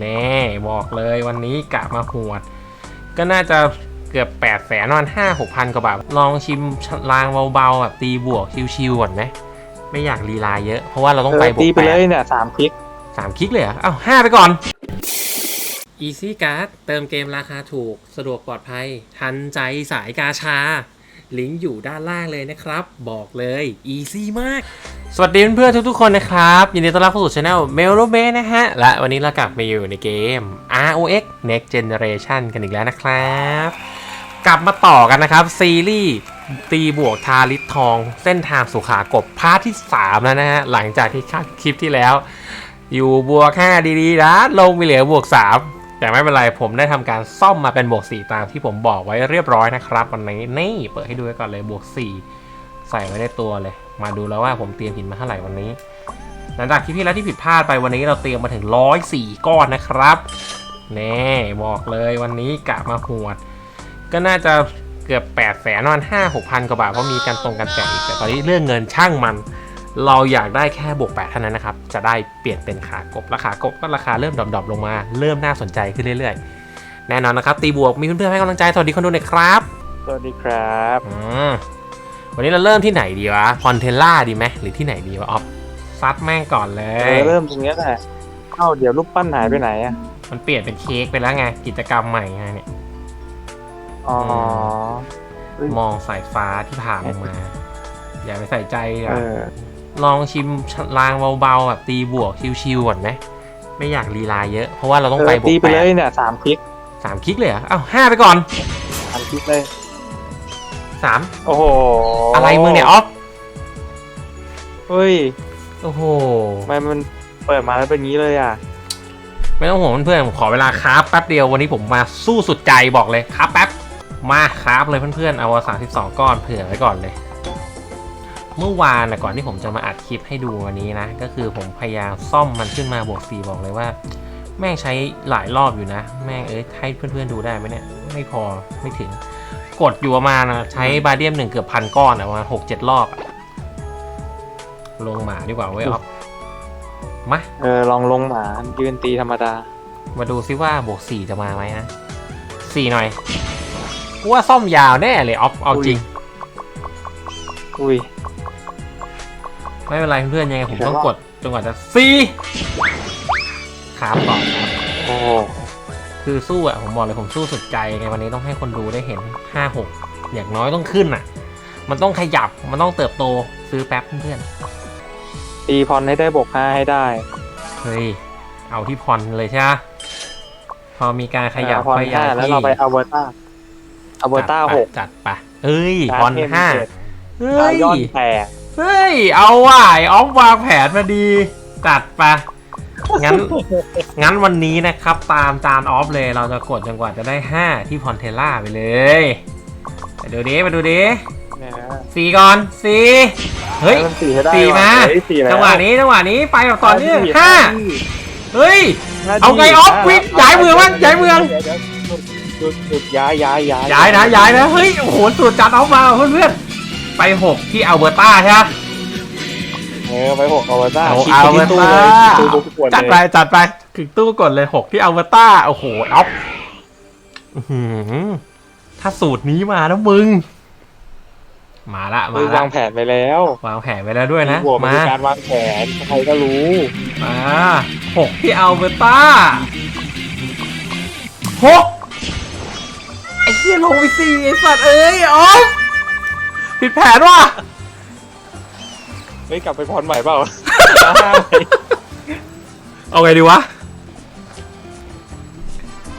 แน่บอกเลยวันนี้กะมาหวด ก็น่าจะเกือบ8ปดแสนวันห้าหกพันกว่าบาท ลองชิมลางเบาๆแบบตีบวกชิวๆก่อนไหมไม่อยากลีลาเยอะ เพราะว่าเราต้องไปบวตีกไปแปเลดยเนี่ยสามคลิกสามคลิกเลยเหรอเอ้าห้าไปก่อน Easy Card เติมเกมราคาถูกสะดวกปลอดภัย ทันใจสายกาชา ลิงก์อยู่ด้านล่างเลยนะครับ บอกเลย Easy มาก สวัสดีเพื่อนๆทุกๆคนนะครับ ยินดีต้อนรับเข้าสู่ช anel m e l o b a นะฮะ และวันนี้เรากลับมาอยู่ในเกม ROX Next Generation กันอีกแล้วนะครับ กลับมาต่อกันนะครับ ซีรีส์ตีบวกทาริสทอง เส้นทางสุขากบพาร์ทที่ 3 แล้วนะฮะ หลังจากที่คคลิปที่แล้ว อยู่บวก 5 ดีๆนะลงไปเหลือบวก 3 แต่ไม่เป็นไรผมได้ทำการซ่อมมาเป็นบวก 4 ตามที่ผมบอกไว้เรียบร้อยนะครับวันนี้นี่เปิดให้ดูไว้ก่อนเลยบวก 4 ใส่ไว้ในตัวเลย มาดูแล้วว่าผมเตรียมหินมาเท่าไหร่วันนี้ หลังจากคลิปที่แล้วที่ผิดพลาดไปวันนี้เราเตรียมมาถึง104ก้อนนะครับแน่บอกเลยวันนี้กะมาหวด ก็น่าจะเกือบ8ปดแสนวันห้าหกพันกว่าบาทเพราะมีการตรงกันแจกอีกแต่ตอนนี้เรื่องเงินช่างมัน เราอยากได้แค่บวกแปดเท่านั้นนะครับ จะได้เปลี่ยนเป็นขากบราคากบก็ราคาเริ่มดรอปๆลงมา เริ่มน่าสนใจขึ้นเรื่อยๆ แน่นอนนะครับ ตีบวกมีเพื่อนๆให้กำลังใจสวัสดีคนดูหน่อยครับ สวัสดีครับอืม วันนี้เราเริ่มที่ไหนดีวะพอนเทล่าดีไหมหรือที่ไหนดีวะออฟซัดแม่งก่อนเลเอยอเริ่มตรงเนี้ยแหละเอ้าเดี๋ยวรูปปั้นหายไปไหนอะมันเปลี่ยนเป็นเค้กไปแล้วไงกิจกรรมใหม่ไงเนี่ย อ๋อมองสายฟ้าที่ผ่าลงมา อย่าไปใส่ใจเออะอลองชิมลางเบาๆแบบตีบวกชิวๆก่อนไหมไม่อยากลีลาเยอะเพราะว่าเราต้องไปบวตีกไปแปเลดยเนี่ยสามคลิกสามคลิกเลยเหรอเอ้าห้าไปก่อน สามคลิกเลย สามโอ้โหอะไรมึงเนี่ยออฟเฮ้ยโอ้โหทำไมมันเปิดมาแล้วเป็นงี้เลยอะ ไม่ต้องห่วงเพื่อนๆผมขอเวลาคราฟแป๊บเดียววันนี้ผมมาสู้สุดใจบอกเลยคราฟแป๊บมาคราฟเลยเพื่อนๆเอาสามสิบสองก้อนเผื่อไว้ก่อนเลย เมื่อวานนะก่อนที่ผมจะมาอัดคลิปให้ดูวันนี้นะ ก็คือผมพยายามซ่อมมันขึ้นมาบวกสี่บอกเลยว่า แม่งใช้หลายรอบอยู่นะ แม่งเอ้ยให้เพื่อนๆดูได้ไหมเนี่ยไม่พอไม่ถึง กดอยู่ประมาณนะใช้บาเดียมหนึ่งเกือบพันก้อนอะประมาณหกเจ็ดรอบอะลงหมาดีกว่าเว้ยออฟมาเออลองลงหมายืนตีธรรมดา มาดูซิว่าบวกสี่จะมาไหมนะสี่หน่อยกูว่าซ่อมยาวแน่เลยออฟเอาจริง อุ้ย ไม่เป็นไรเพื่อนๆยังไงผมต้องกดจนกว่าจะสี่ครับต่อครับโอ้โห คือสู้อะผมบอกเลยผมสู้สุดใจไงวันนี้ต้องให้คนดูได้เห็นห้าหกอย่างน้อยต้องขึ้นอะมันต้องขยับมันต้องเติบโตซื้อแป๊บเพื่อนตีพรให้ได้บวกห้าให้ได้ๆเฮ้ย เอาที่พรเลยใช่ไหมพอมีการขยับพรขยัห้าบแล้วที่เราไปเอาเบอร์ต้าเอาเบอร์ต้าหกจัดไปเอ้ยพรห้าเฮ้ดาวยยอนแตกเฮ้ย เอาว่ะไอ้ออฟวางแผนมาดี จัดไปะ งั้น งั้นวันนี้นะครับตามจานออฟเลยเราจะกดจนกว่าจะได้ 5 ที่พอนเทล่าไปเลยไปดูดิไปดูดิเนี่ยนะสี่ก่อนสี่เฮ้ยมันสี่ให้ได้สี่มาเฮ้ยสี่แล้จังหวะนี้จังหวะนี้ไปแบบตอนนี้สี่ห้าเฮ้ย เอาไงออฟวิทย์ย้ายเมืองมั้ยย้ายเมืองดี๋วดี๋วจุดจุดย้ายย้ายย้ายย้ายนะย้ายนะเฮ้ยโอ้โหสูตรจัดออฟมาเพื่อนๆไป6ที่อัลเบอร์ตาใช่ไหมเออไปหกเอาเบอร์ต้าเอาคลิกเอาไปที่ตู้เบอเลยร์ต้าตู้ตู้กวนจัดเลไปยจัดไปถึงตู้กดเลยหกที่อัลเบอร์ตาโอ้โหออฟอื้อหือถ้าสูตรนี้มาแล้วมึง มาละมาคือละวางแผนไปแล้ววางแผนไว้แล้วด้วยนะบวกมันมาคือการวางแผนใครก็รู้มาหกที่อัลเบอร์ตาหกไอ้เหี้ยลงไปสี่ไอ้สัตว์เอ้ยออฟผิดแผนว่ะ เฮ้ยกลับไปพรใหม่เปล่าเอาห้าไปเอาไงดีวะ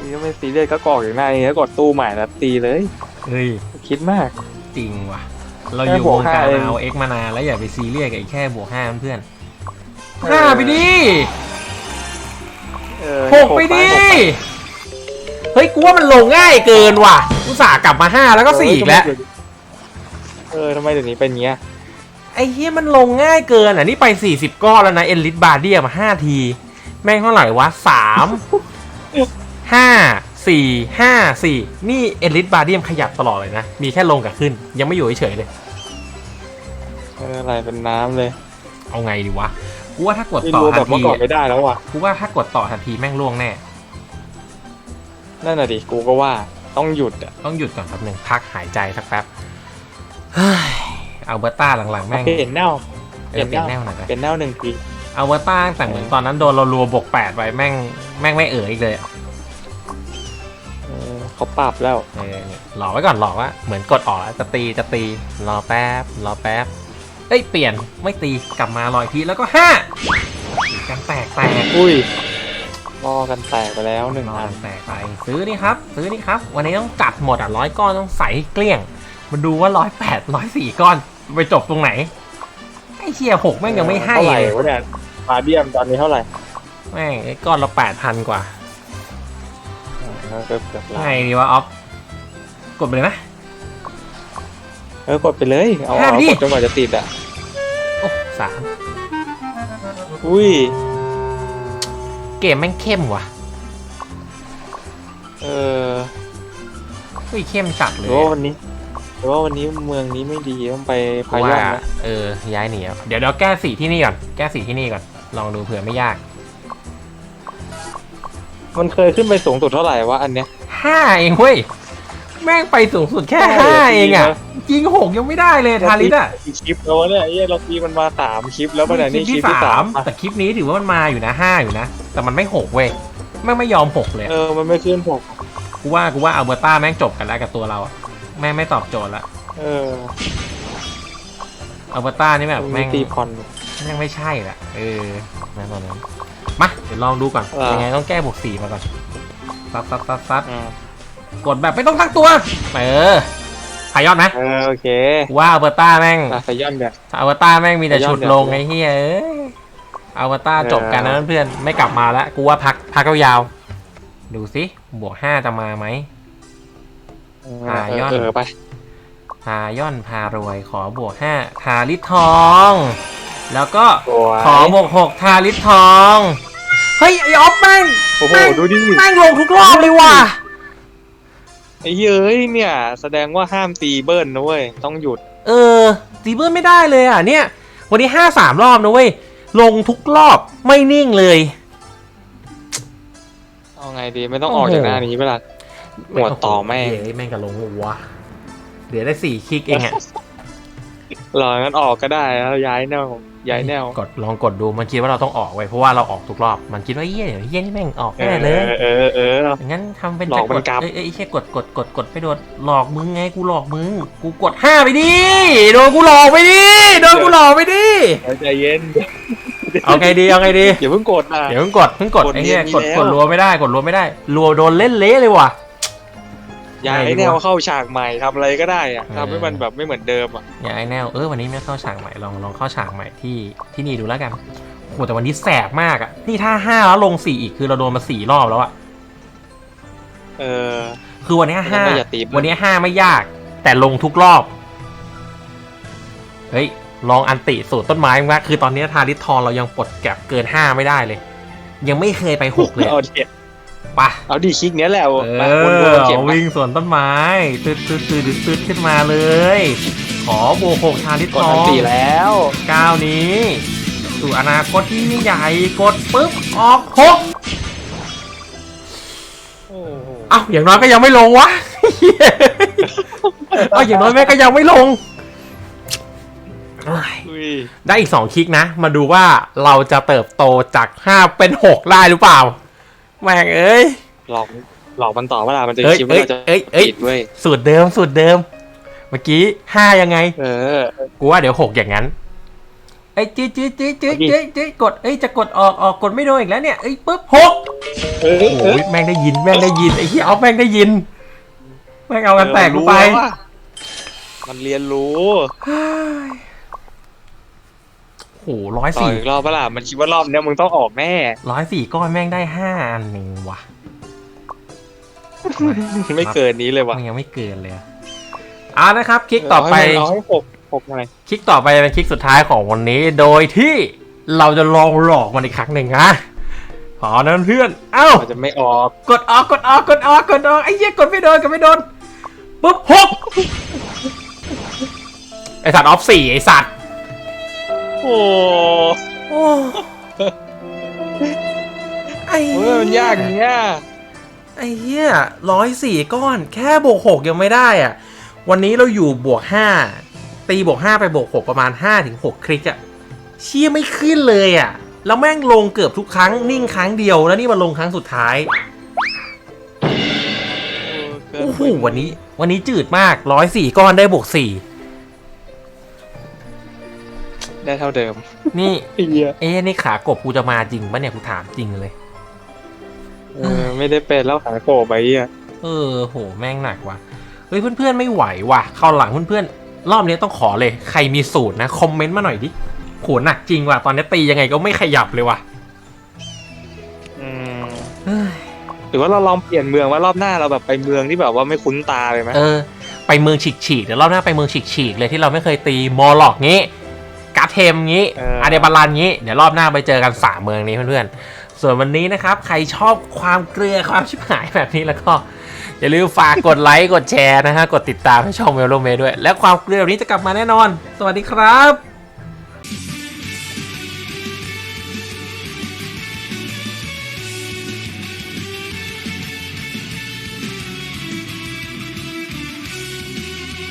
นี่ก็ไม่ซีเรียสก็กรอกอย่างหน้านี้แล้วกดตู้ใหม่แล้วตีเลย เฮ้ย คิดมาก จริงว่ะ เราแค่อยู่บววกงการห้าเองเอาเอ็กมานานแล้วอย่าไปซีเรียสกับไอ้แค่บวกห้าเพื่อนห้าไปดิเออหกไปดิ เฮ้ยกูว่ามันลงง่ายเกินว่ะอุตส่าห์กลับมาห้าแล้วก็สี่อีกแล้ว เออทำไมเดี๋ยวนี้เป็นเงี้ย ไอ้เฮียมันลงง่ายเกินอะ นี่ไป 40 ก้อนแล้วนะเอลิทบาร์เดียมา 5 ที แม่งเท่าไหร่วะ 3 5 4 5 4 นี่เอลิทบาร์เดียมขยับตลอดเลยนะ มีแค่ลงกับขึ้น ยังไม่อยู่เฉยๆเลยเอออะไรเป็นน้ำเลยเอาไงดีวะ กูว่าถ้ากดไม่ต่อรู้ทัแบนบเมื่ทีอก่อนไม่ได้แล้วว่ะ กูว่าถ้ากดต่อทันทีแม่งล่วงแน่ นั่นน่ะดิ กูก็ว่าต้องหยุดอะ ต้องหยุดก่อนแป๊บหนึ่งพักหายใจสักแป๊บเฮ้ย เอาเบอร์ต้าหลังๆแม่งเปลี่ยนแนวเออเปลี่ยนแนวหน่อยนะเปลี่ยนแนวหนึ่งทีเอาเบอร์ต้าแต่เหมือนตอนนั้นโดนเรารัวบวกแปดไปแม่งแม่งไม่เอ๋ออีกเลยอะเออเขาปรับแล้วเออเนี่ยหลอกไว้ก่อนหลอกว่าเหมือนกดออกแล้วจะตีจะตีรอแป๊บรอแป๊บเอ้ยเปลี่ยนไม่ตีกลับมาลอยทีแล้วก็ห้ากันแตกแตกอุ้ยรอกันแตกไปแล้วหนึ่งนออันนแตกไปซื้อนี่ครับ ซื้อนี่ครับ วันนี้ต้องจัดหมดอะร้อยก้อนต้องใส่ให้เกลี้ยงมาดูว่าร้อยแปดร้อยสี่ก้อน ไปจบตรงไหน ไอ้เชียหกแม่งยังไม่ให้เท่าไหร่เลยวะเนี่ยปาเดียมตอนนี้เท่าไหร่แม่งไอ้ก้อนละแปดพันกว่าเออเกือบเกือบล้าไงนดีวะออฟกดไปเลยไหม เออกดไปเลย เอาห้าเอาไปดิ กดจนกว่าจะติดอะ โอ้สามอุ้ย เกมแม่งเข้มว่ะเอออุ้ยเข้มจัดหเลรืยอว่าวันนี้ หรือว่าวันนี้เมืองนี้ไม่ดีต้องไปเพพาราะยว่าอนนะเออย้ายหนีอะเดี๋ยวเดี๋ยวแก้สีที่นี่ก่อนแก้สีที่นี่ก่อนลองดูเผื่อไม่ยากมันเคยขึ้นไปสูงสุดเท่าไหร่วะอันเนี้ยห้าเองเว้ยแม่งไปสูงสุดแค่ใช่ห้าเหรอเองอะจริงเหรอจริงหกยังไม่ได้เลยทาริสอะกี่คลิปแล้ววะเนี่ยไอ้เหี้ยเราตีมันมาสามคลิปแล้วปะเนี่ยคลินี่ปคลิที่ปที่สาสามมอะแต่คลิปนี้ถือว่ามันมาอยู่นะห้าอยู่นะแต่มันไม่หกเว้ยแม่งไม่ยอมหกเลย เออมันไม่ขึ้นผมกูว่ากูว่าอัลเบอร์ต้าแม่งจบกันแล้วกับตัวเราอะ แม่งไม่ตอบโจทย์ละเอออัลเบอร์ต้านี่แบบมีแม่งตีพอนแม่งไม่ใช่ละเออแม่งตอนนั้นมาเดี๋ยวลองดูก่อนอ่ายัยังไงต้องแก้บวกสี่มาก่อนซัดซัดซัดซัดอืมกดแบบไม่ต้องตั้งตัวเออพายอดไหมเออโอเคกูว่าอัลเบอร์ต้าแม่งอะไซยอนเนี่ยอัลเบอร์ต้าแม่งมีแต่พายอดฉุดเนี่ยลงไอ้เหี้ยเอ้ยอัลเบอร์ต้าเออจบกันนะเพื่อนๆไม่กลับมาแล้วกูว่าพักพักยาวๆดูสิบวกห้าจะมาไหม อะยอดเออไป พาย่อนพารวยขอบวกห้าทาลิตทอง แล้วก็สวย ขอบวกหกทาลิตทอง เฮ้ยไอออฟแม่งโอ้โห แม่งดูดิแม่งลงทุกรอบเลยว่ะ ไอ้เย้ยเนี่ย แสดงว่าห้ามตีเบิ้ลนะเว้ย ต้องหยุด เออตีเบิร์ไม่ได้เลยอะเนี่ย วันนี้ห้าสามรอบนะเว้ย ลงทุกรอบไม่นิ่งเลย เอาไงดี ไม่ต้องโอ้อโหอกจากหน้านี้เวลา หัวต่อแม่งเย้แม่งกับลงหัวเหลือได้สี่คลิกเองอะหรองั้นออกก็ได้แล้วย้ายแนวย้ายแนวกดลองกดดูมันคิดว่าเราต้องออกไว้ยเพราะว่าเราออกทุกรอบมันคิดว่าเย้ยเดี๋ยวเย้ยนี่แม่งออกเอแน่อเลยเออเออ งั้นทำเป็นหลอกจะมันกลับ เอ้ยเอ้ยไอ้เชี่ยกดกดกดกดไม่โดนหลอกมึงไงกูหลอกมึงกูกดห้าไปดิโดนกูหลอกไปดิโดนกูหลอกไปดิใจเย็นเอาไงดีเอาไงดีอย่าเพิ่งกดนะ เดี๋ยวเพิ่งกดเพิ่งกดกดไอ้เนี้ยมีกดแล้ว กดรัวไม่ได้กดรัวไม่ได้รัวโดนเล่นเละเลยว่ะ ย้ายไงดีวะแนวเข้าฉากใหม่ทำอะไรก็ได้อะเออทำให้มันแบบไม่เหมือนเดิมอะอย่าไอ้แนวเออวันนี้ไม่เข้าฉากใหม่ลองลองเข้าฉากใหม่ที่ที่นี่ดูแล้วกันโหแต่วันนี้แสบมากอะนี่ถ้าห้าแล้วลงสี่อีกคือเราโดนมาสี่รอบแล้วอะเออ คือวันนี้ห้าไม่อย่าตีวันนี้ห้าไม่ยาก แต่ลงทุกรอบ เฮ้ย ลองอันติสูตรต้นไม้มั้งคือตอนนี้ทาริสทองเรายังปลดแก็บเกินห้าไม่ได้เลย ยังไม่เคยไปหกเลยเอาดิ ปะเอาดิคลิกเนี้ยแหละเอมาวนอๆเข็มวิ่งสวนต้นไม้ตืดตืดตืดตืดขึ้นมาเลย ขอโบวกหกทาริสกดทออันงตีแล้วก้าวนี้ สู่อนาคตที่ยิ่งใหญ่กดปุ๊บออกหกโอ้โหเอ้าอย่างน้อยก็ยังไม่ลงวะเอ้าอย่างน้อยแม่ก็ยังไม่ลงอุ้ยได้อีกสองคลิกนะ มาดูว่าเราจะเติบโตจากห้าเป็นหกได้หรือเปล่า แม่งเอ้ยหลอกหลอกมันต่อเวลามันจะเอ้ยคิดว่าเราจะเอ้ยเอ้ยปิดเว้ยสูตรเดิมสูตรเดิม เมื่อกี้ห้ายังไง เออ กูว่าเดี๋ยวหกอย่างนั้นไอ้ยจืดจืดจืดจืดจืดจืดกด เอ้ยจะกดออกออกกดไม่โดนอีกแล้วเนี่ยเอ้ยปุ๊บหกเออโอ้ยแม่งได้ยินแม่งได้ยินไอ้ที่เอาแม่งได้ยิน แม่งเอากันแตกกูไปเออมันรู้แล้วอะมันเรียนรู้โอ้ โหร้อยต่อสี่อีกรอบเวลามันคิดว่ารอบเนี้ยมึงต้องออกแน่ ร้อยสี่ก้อนแม่งได้ห้าอันหนึ่งว่ะ ไม่เกินนี้เลยว่ะมันยังไม่เกินเลยอะเอานะครับ คลิกต่อไปเาให้มันเอาให้หกหกหน่อยคลิกต่อไปเป็นคลิกสุดท้ายของวันนี้ โดยที่เราจะลองหลอกมันอีกครั้งหนึ่งนะขอนั้นเพื่อน เอ้ามันจะไม่ออกกดออก กดออก กดออก กดออก ไอ้เหี้ย กดไม่โดน กดไม่โดน ปุ๊บหกไอสัตว์ออฟสี่ไอสัตว์ โอ้โอ้ไอ้เออมันยากอย่างเงี้ยไอ้เหี้ยร้อยสี่ก้อน แค่บวกหกยังไม่ได้อะ วันนี้เราอยู่บวกห้าตีบวกห้าไปบวกหกประมาณห้าถึงหกคลิกอะ เชี่ยไม่ขึ้นเลยอะ แล้วแม่งลงเกือบทุกครั้งนิ่งครั้งเดียวแล้วนี่มาลงครั้งสุดท้ายเกินโอ้โหไปวันนี้ วันนี้จืดมากร้อยสี่ก้อนได้บวกสี่ ได้เท่าเดิมนี่ไอ้เหี้ยเอ๊ะนี่ขากบกูจะมาจริงปะเนี่ยกูถามจริงเลย เออไม่ได้เป็นแล้วขาโกบไปเหี้ยเออโหแม่งหนักว่ะเฮ้ยเพื่อนๆไม่ไหวว่ะเข้าวหลังเพื่อนๆรอบนี้ต้องขอเลย ใครมีสูตรนะคอมเมนต์มาหน่อยดิโหหนักจริงว่ะตอนนี้ตียังไงก็ไม่ขยับเลยว่ะอืมเฮ้ยหรือว่าเราลองเปลี่ยนเมืองว่ารอบหน้าเราแบบไปเมืองที่แบบว่าไม่คุ้นตาเลยไหมเออ ไปเมืองฉีกๆเดี๋ยวรอบหน้าไปเมืองฉีกๆเลยที่เราไม่เคยตีมอลล็อกงี้ กาเทมงี้อาเดบาลันงี้ เดี๋ยวรอบหน้าไปเจอกันสามเมืองนี้เพื่อนๆ ส่วนวันนี้นะครับ ใครชอบความเกลือความชิบหายแบบนี้แล้วก็ อย่าลืมฝากกดไลค์ กดแชร์นะฮะ กดติดตามให้ช่องเมลโลเมด้วย และความเกลือแบบนี้จะกลับมาแน่นอน สวัสดีครับ